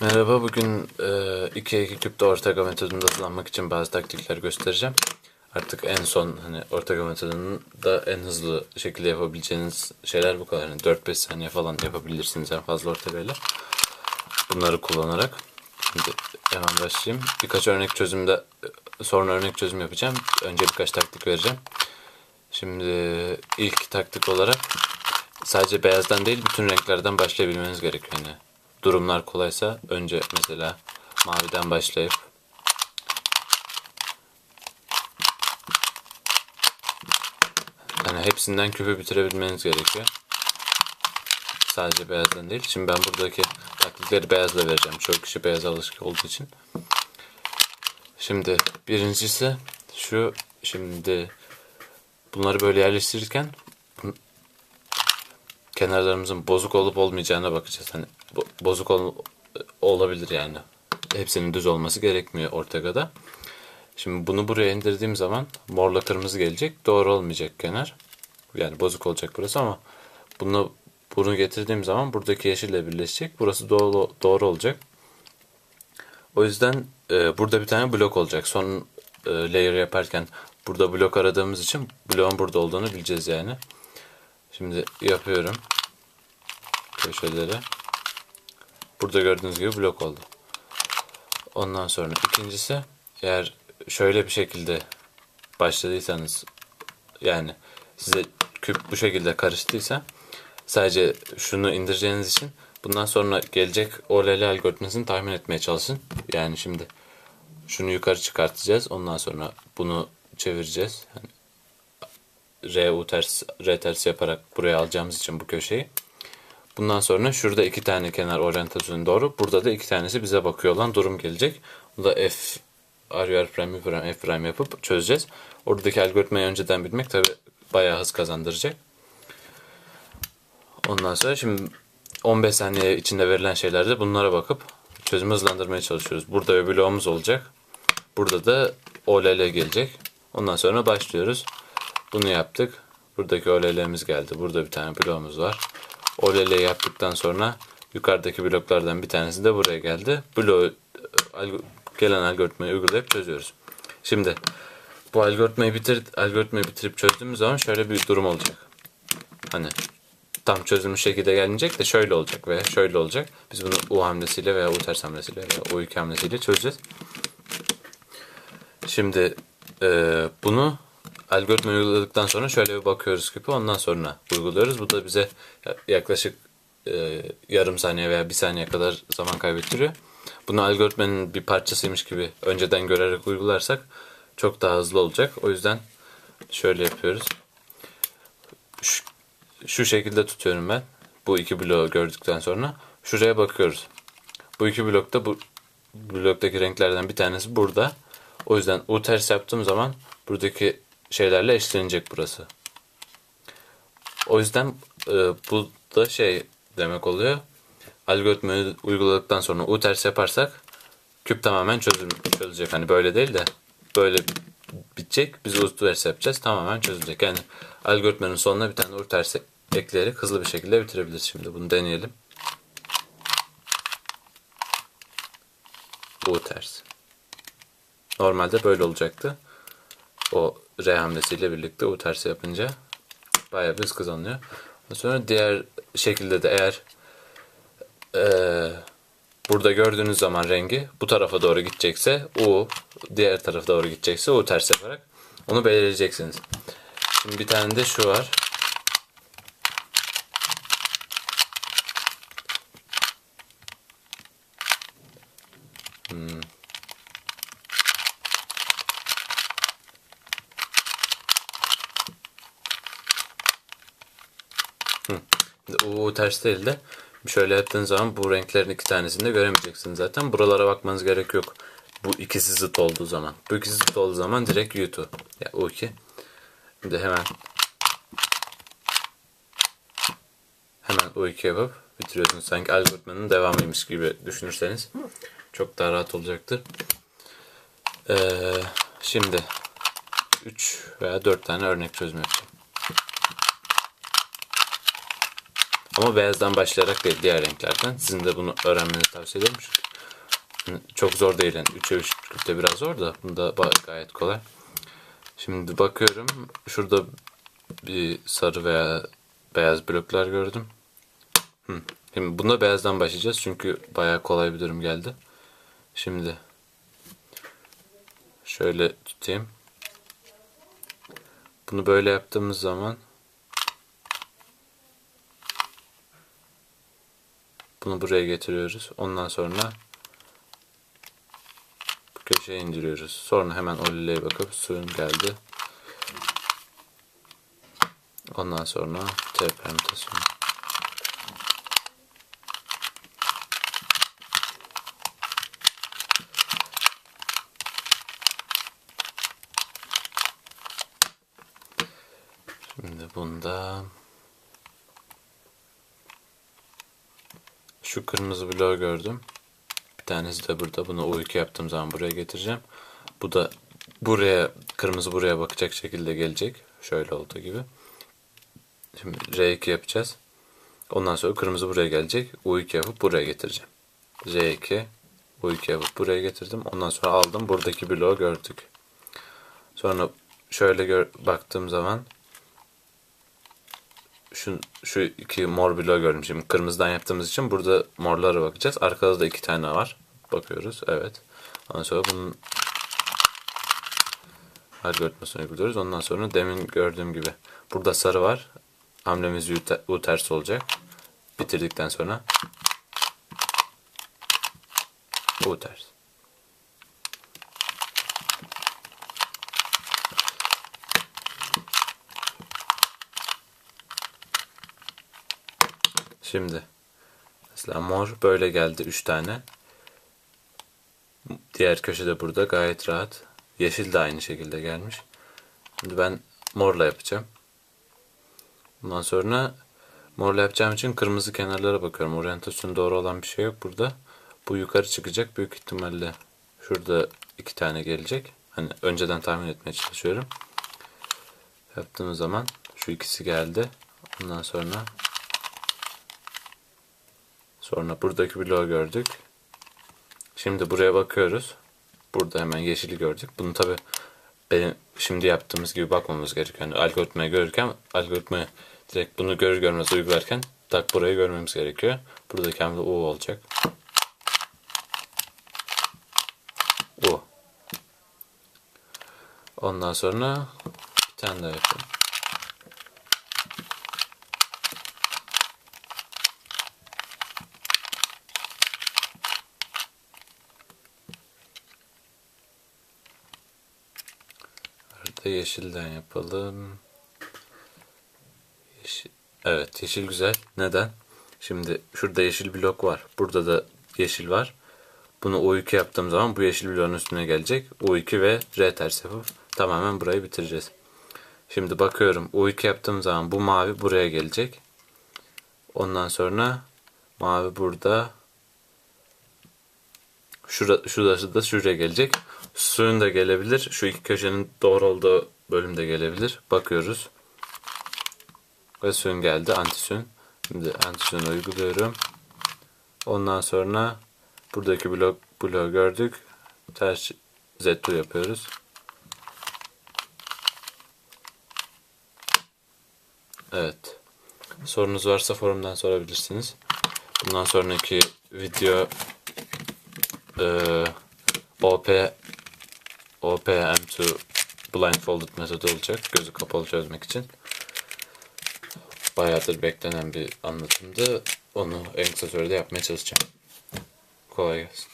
Merhaba, bugün e, 2'ye 2 küpte Ortega metodunda hızlanmak için bazı taktikler göstereceğim. Artık en son hani Ortega metodunun da en hızlı şekilde yapabileceğiniz şeyler bu kadar. Yani 4-5 saniye falan yapabilirsiniz en fazla Ortega ile. Bunları kullanarak. Şimdi hemen başlayayım. Birkaç örnek çözümde sonra örnek çözüm yapacağım. Önce birkaç taktik vereceğim. Şimdi ilk taktik olarak sadece beyazdan değil bütün renklerden başlayabilmeniz gerekiyor. Yani durumlar kolaysa önce mesela maviden başlayıp yani hepsinden küpü bitirebilmeniz gerekiyor. Sadece beyazdan değil. Şimdi ben buradaki taktikleri beyazla vereceğim. Çok kişi beyaza alışık olduğu için. Şimdi birincisi şu şimdi bunları böyle yerleştirirken kenarlarımızın bozuk olup olmayacağına bakacağız. Hani bo- bozuk ol- olabilir yani. Hepsinin düz olması gerekmiyor Ortega'da. Şimdi bunu buraya indirdiğim zaman morla kırmızı gelecek. Doğru olmayacak kenar. Yani bozuk olacak burası ama bunu bunu getirdiğim zaman buradaki yeşille birleşecek. Burası doğru, doğru olacak. O yüzden e, burada bir tane blok olacak. Son e, layer yaparken burada blok aradığımız için bloğun burada olduğunu bileceğiz yani. Şimdi yapıyorum. Köşeleri. Burada gördüğünüz gibi blok oldu. Ondan sonra ikincisi eğer şöyle bir şekilde başladıysanız yani size küp bu şekilde karıştıysa sadece şunu indireceğiniz için bundan sonra gelecek OLL algoritmasını tahmin etmeye çalışın. Yani şimdi şunu yukarı çıkartacağız. Ondan sonra bunu çevireceğiz. Yani R, U ters, R ters yaparak buraya alacağımız için bu köşeyi. Bundan sonra şurada iki tane kenar oryantasyonu doğru. Burada da iki tanesi bize bakıyor olan durum gelecek. Bu da F R, prime, prime, F prime yapıp çözeceğiz. Oradaki algoritmayı önceden bilmek tabi bayağı hız kazandıracak. Ondan sonra şimdi 15 saniye içinde verilen şeylerde bunlara bakıp çözümü hızlandırmaya çalışıyoruz. Burada bloğumuz olacak. Burada da OLL gelecek. Ondan sonra başlıyoruz. Bunu yaptık. Buradaki OLL'miz geldi. Burada bir tane bloğumuz var. OLL yaptıktan sonra yukarıdaki bloklardan bir tanesi de buraya geldi. Bloğu gelen algoritmayı uygulayıp çözüyoruz. Şimdi bu algoritmayı bitir algoritmayı bitirip çözdüğümüz zaman şöyle bir durum olacak. Hani tam çözülmüş şekilde gelinecek de şöyle olacak veya şöyle olacak. Biz bunu U hamlesiyle veya U ters hamlesiyle veya U2 hamlesiyle çözeceğiz. Şimdi e, bunu algoritma uyguladıktan sonra şöyle bir bakıyoruz küpü ondan sonra uyguluyoruz. Bu da bize yaklaşık e, yarım saniye veya bir saniye kadar zaman kaybettiriyor. Bunu algoritmanın bir parçasıymış gibi önceden görerek uygularsak çok daha hızlı olacak. O yüzden şöyle yapıyoruz. Şu, şu şekilde tutuyorum ben. Bu iki bloğu gördükten sonra. Şuraya bakıyoruz. Bu iki blokta bu bloktaki renklerden bir tanesi burada. O yüzden U ters yaptığım zaman buradaki şeylerle eşlenecek burası. O yüzden e, bu da şey demek oluyor. Algoritmayı uyguladıktan sonra U ters yaparsak küp tamamen çözül çözülecek. Hani böyle değil de böyle bitecek. Biz U ters yapacağız. Tamamen çözülecek. Yani algoritmanın sonuna bir tane U ters ekleyerek hızlı bir şekilde bitirebiliriz. Şimdi bunu deneyelim. U ters. Normalde böyle olacaktı. O R hamlesiyle birlikte U tersi yapınca bayağı bir hız kazanıyor. Sonra diğer şekilde de eğer ee, burada gördüğünüz zaman rengi bu tarafa doğru gidecekse U, diğer tarafa doğru gidecekse U ters yaparak onu belirleyeceksiniz. Şimdi bir tane de şu var. Hmm. U ters değil de şöyle yaptığınız zaman bu renklerin iki tanesini de göremeyeceksiniz zaten. Buralara bakmanız gerek yok. Bu ikisi zıt olduğu zaman. Bu ikisi zıt olduğu zaman direkt U2. Ya yani U2. Şimdi hemen hemen U2 yapıp bitiriyorsunuz. Sanki algoritmanın devamıymış gibi düşünürseniz çok daha rahat olacaktır. Ee, şimdi 3 veya 4 tane örnek çözüm yapacağım. Ama beyazdan başlayarak değil diğer renklerden. Sizin de bunu öğrenmenizi tavsiye ederim. Çünkü Çok zor değil yani 3'e 3'lükte biraz zor da bunda gayet kolay. Şimdi bakıyorum şurada bir sarı veya beyaz bloklar gördüm. Şimdi bunda beyazdan başlayacağız çünkü bayağı kolay bir durum geldi. Şimdi şöyle tutayım. Bunu böyle yaptığımız zaman bunu buraya getiriyoruz. Ondan sonra bu köşeye indiriyoruz. Sonra hemen o lileye bakıp suyun geldi. Ondan sonra T permütasyonu. Şimdi bunda şu kırmızı bloğu gördüm. Bir tanesi de burada. Bunu U2 yaptığım zaman buraya getireceğim. Bu da buraya kırmızı buraya bakacak şekilde gelecek. Şöyle olduğu gibi. Şimdi R2 yapacağız. Ondan sonra kırmızı buraya gelecek. U2 yapıp buraya getireceğim. R2 U2 yapıp buraya getirdim. Ondan sonra aldım. Buradaki bloğu gördük. Sonra şöyle gör, baktığım zaman şu, şu iki mor bloğu gördüm. Şimdi kırmızıdan yaptığımız için burada morlara bakacağız. Arkada da iki tane var. Bakıyoruz. Evet. Ondan sonra bunun algoritmasını uyguluyoruz. Ondan sonra demin gördüğüm gibi burada sarı var. Hamlemiz U, te- U ters olacak. Bitirdikten sonra U ters. Şimdi mesela mor böyle geldi 3 tane. Diğer köşede burada gayet rahat. Yeşil de aynı şekilde gelmiş. Şimdi ben morla yapacağım. Bundan sonra morla yapacağım için kırmızı kenarlara bakıyorum. Oryantasyonu doğru olan bir şey yok burada. Bu yukarı çıkacak. Büyük ihtimalle şurada iki tane gelecek. Hani önceden tahmin etmeye çalışıyorum. Yaptığımız zaman şu ikisi geldi. Ondan sonra sonra buradaki bloğu gördük. Şimdi buraya bakıyoruz. Burada hemen yeşili gördük. Bunu tabi benim şimdi yaptığımız gibi bakmamız gerekiyor. Yani algoritmayı görürken algoritmayı direkt bunu görür görmez uygularken tak burayı görmemiz gerekiyor. Buradaki hamle U olacak. U. Ondan sonra bir tane daha yapalım. Arada yeşilden yapalım. Yeşil. Evet yeşil güzel. Neden? Şimdi şurada yeşil blok var. Burada da yeşil var. Bunu U2 yaptığım zaman bu yeşil bloğun üstüne gelecek. U2 ve R ters yapıp tamamen burayı bitireceğiz. Şimdi bakıyorum U2 yaptığım zaman bu mavi buraya gelecek. Ondan sonra mavi burada Şura, şurası da şuraya gelecek. Suyun da gelebilir. Şu iki köşenin doğru olduğu bölümde gelebilir. Bakıyoruz. Ve suyun geldi. Antisün. Şimdi antisün uyguluyorum. Ondan sonra buradaki blok bloğu gördük. Ters Z2 yapıyoruz. Evet. Sorunuz varsa forumdan sorabilirsiniz. Bundan sonraki video e, OP OPM2 blindfolded metodu olacak. Gözü kapalı çözmek için. Bayağıdır beklenen bir anlatımdı. Onu en kısa sürede yapmaya çalışacağım. Kolay gelsin.